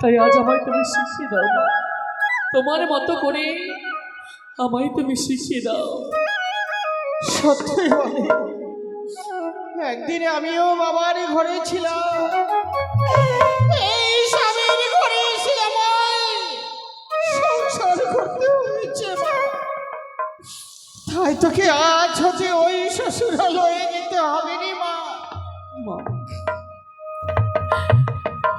তাই আজ আমায় তুমি শিখিয়ে দাও মা। তোমার মতো করে আমায় তুমি শিখিয়ে দাও। সত্যি বলে। একদিন আমিও বাবার ঘরে ছিলাম। এই স্বামীর ঘরে ছিলাম সংসার করতে হয়েছে। তাই তোকে আজ হচ্ছে ওই শ্বশুরালয়ে যেতে হবে।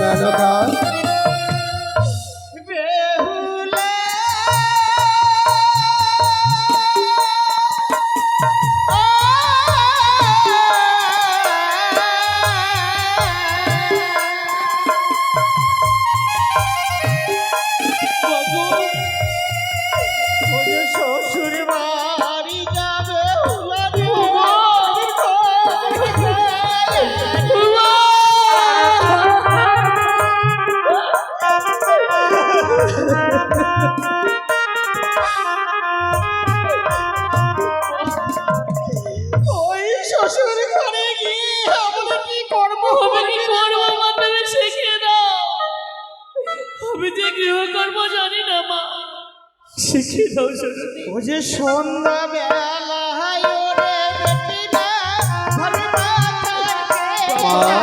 বেহুলা যে সন্ধ্যা ঘরে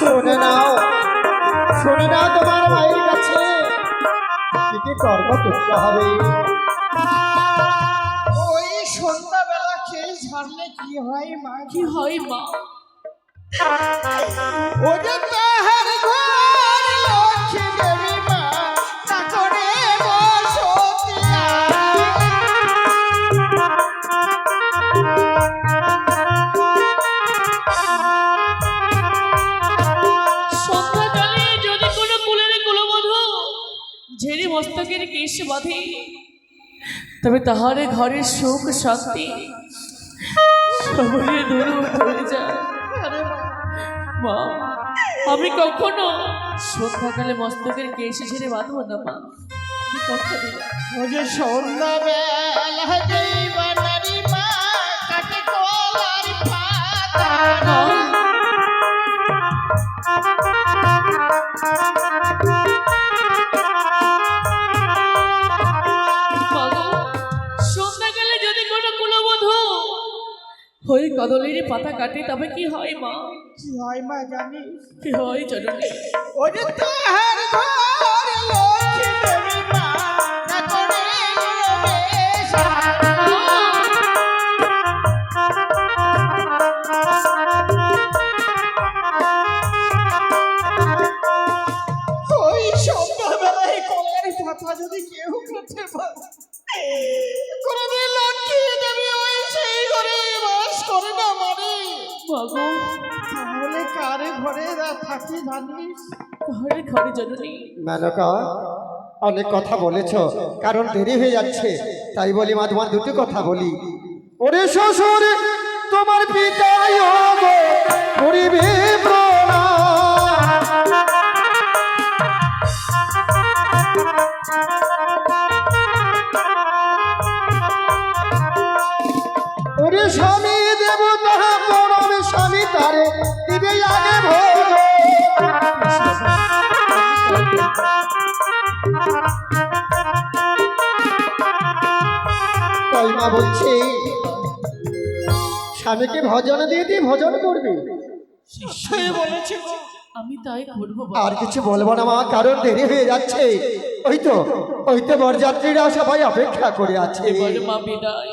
শুনে নাও শুনে নাও তোমার মায়ের কাছে। কি কি কর্ম করতে হবে? ওই সন্ধ্যা বেলা খেয়ে ঝাড়লে কি হয় মা? কি হয় মা? ও ঝেড়ে কেশ বাঁধে। তবে তাহারে ঘরের সুখ শান্তি সবরে দূর হয়ে যায়। মা মা আমি কখনো সন্ধ্যাকালে মস্তকের কেশ ঝেড়ে বাঁধবো না মা। কি কথা দিলাম ও যে সন্ধ্যা কদলের পাতা কাটে তবে কি হয় মা? কি হয় মা জানিস? কি হয় জননী ও যে তাহার ঘর। কার ঘরে থাকি জানিস ঘরে ঘরে জননী মেনকা অনেক কথা বলেছ কারণ দেরি হয়ে যাচ্ছে। তাই বলি মা তোমার দুটো কথা বলি। ওরে শ্বশুর তোমার পিতাই হবে করিবে তাই মা বলছি স্বামীকে ভজন দিয়ে দিয়ে ভজন করবি। বলেছে আমি তাই করব আর কিছু বলব না মা কারণ দেরি হয়ে যাচ্ছে। ওই তো ওই তো বরযাত্রীরা সবাই অপেক্ষা করে আছে। মা বিদায়।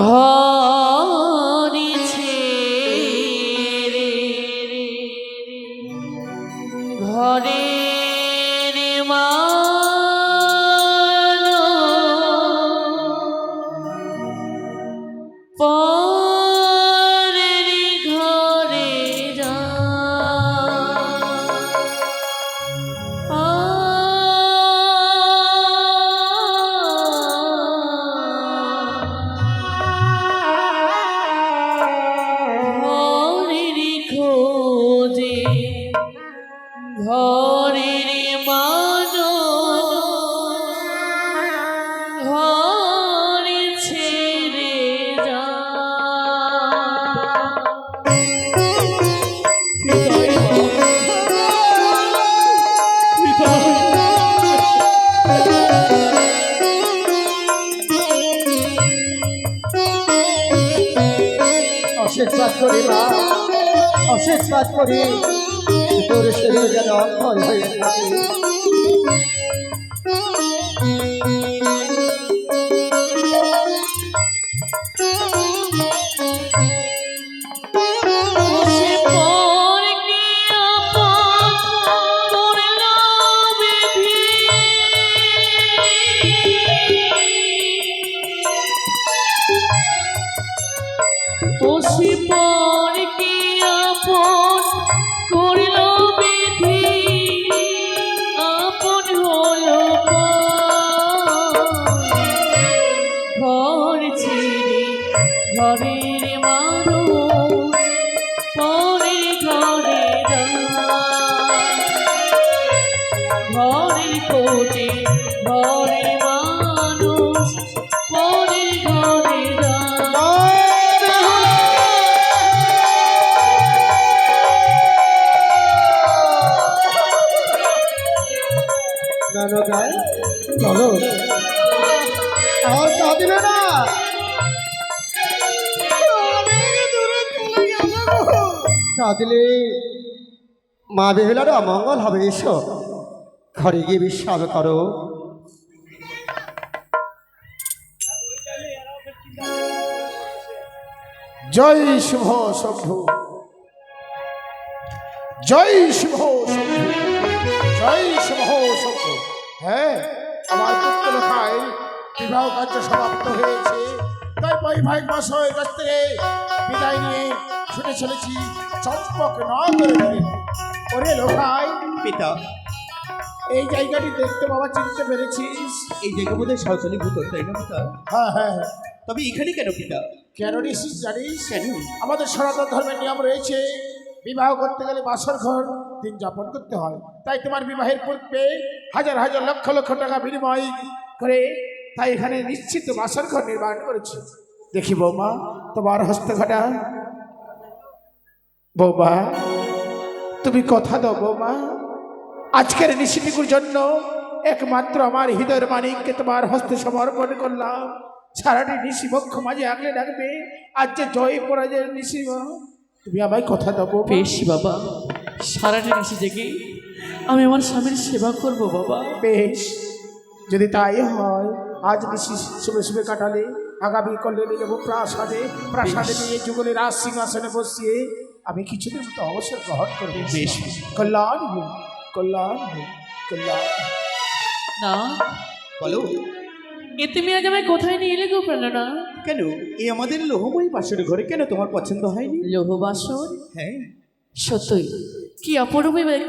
ঘরে করি। তোর শরীর যেন অক্ষয় হয়ে থাকে। ঘরের মানুষ পরে ঘরে ঘরের কোটে ঘরের মানুষ পরে ঘরে নানো গায় চলো। কাঁদলে মা বেহুলার অমঙ্গল হবে এসো ঘরে গিয়ে বিশ্রাম করো। জয় শুভ শম্ভু। জয় শুভ শম্ভু। জয় শুভ শম্ভু। হ্যাঁ আমার পুত্র লেখায় বিবাহ কার্য সমাপ্ত হয়েছে। তাই বৈবাহিক মশাইয়ের কাছ থেকে বিদায় নিয়ে ছুটে চলেছি। চম্পক নগরে ওরে লোকাই পিতা এই জায়গাটি দেখতে বাবা চিনতে পেরেছিস? এই জায়গা বোধহয় সরকারি ভূতল তাই না পিতা? হ্যাঁ হ্যাঁ হ্যাঁ। তবে এখানে কেন পিতা? কেন নিশ্চিত জানিস? কেন? আমাদের সনাতন ধর্মের নিয়ম রয়েছে বিবাহ করতে গেলে বাসর ঘর দিন যাপন করতে হয়। তাই তোমার বিবাহের পূর্বে হাজার হাজার লক্ষ লক্ষ টাকা বিনিময় করে তাই এখানে নিশ্চিত বাসর ঘর নির্মাণ করেছি। দেখি বৌমা তোমার হস্তঘটা বৌমা তুমি কথা দাও বৌমা। আজকের নিশিটিকুর জন্য একমাত্র আমার হৃদয়ের মানিককে তোমার হস্তে সমর্পণ করলাম। সারাটি নিশি বক্ষ মাঝে আগলে রাখবে। আজ যে জয় পরাজয় নিশি মা, তুমি আমায় কথা দেবো বেশ বাবা। সারাটা নিশে জেগে আমি আমার স্বামীর সেবা করব বাবা। বেশ যদি তাই হয় আজ নিশি শুভে শুভে কাটালে আগামী নিয়ে যাব প্রাসাদে প্রাসাদে নিয়ে যুগলে রাজ সিংহাসনে বসিয়ে আমি কিছুদিন মতো অবসর গ্রহণ করব। বেশ। কল্যাণ হোক কল্যাণ হোক কল্যাণ না। বলো। এ তুমি আজ আমায় কোথায় নিয়ে এলে গো প্রাণনা কেন? এই আমাদের লোহময় পাশের ঘরে কেন তোমার পছন্দ হয়নি? লৌহ বাসন হ্যাঁ। সত্যই। কি অপরূপে